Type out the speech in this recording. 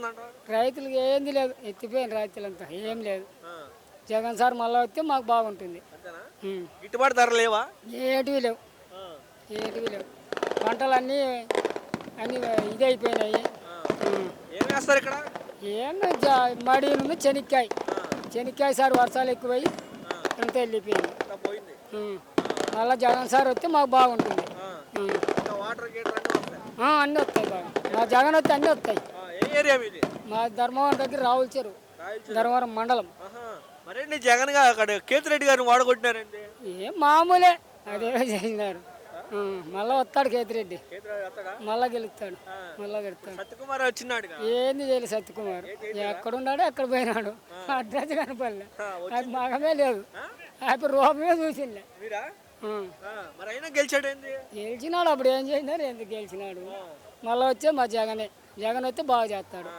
ఉందంటారు రైతులకు ఏంది లేదు ఎత్తిపోయిన రైతులంతా ఏం లేదు. జగన్ సార్ మళ్ళీ వస్తే మాకు బాగుంటుంది. గిట్టుబాటు ధర లేవా? ఏటివి లేవు. ఏటివి లేవు. పంటలన్నీ అన్నీ ఇది అయిపోయినాయి. ఏం వేస్తారు ఇక్కడ? ఏం మడి నుండి చెనిక్కాయ. చెనిక్కాయ సార్ వర్షాలు ఎక్కువై అంతా వెళ్ళిపోయింది. మళ్ళా జగన్ సార్ వస్తే మాకు బాగుంటుంది. అన్నీ వస్తాయి? బాగా. మా జగన్ వస్తే అన్నీ వస్తాయి. ఏరియా మీది? మా ధర్మవరం దగ్గర రావుల చెరువు. ధర్మవరం మండలం. మరేంటి జగన్గా అక్కడ కేతిరెడ్డి గారిని వాడగొట్టినారండి ఏం మామూలే. అదే చేసినారు. మళ్ళా వస్తాడు కేతిరెడ్డి. మళ్ళా గెలుస్తాడు. మళ్ళా గెలుస్తాడు. సత్యకుమార్ వచ్చినాడుగా ఏంది చేయలేదు సత్యకుమార్? ఎక్కడున్నాడు ఎక్కడ పోయినాడు. అడ్రస్ కనపడలే. అది మగమే లేదు. అప్పుడు రూపమే చూసిండే. గెలిచినాడు. అప్పుడు ఏం చేసినారు? ఎందుకు గెలిచినాడు? మళ్ళీ వచ్చే మా జగనే. జగన్ అయితే బాగా చేస్తాడు.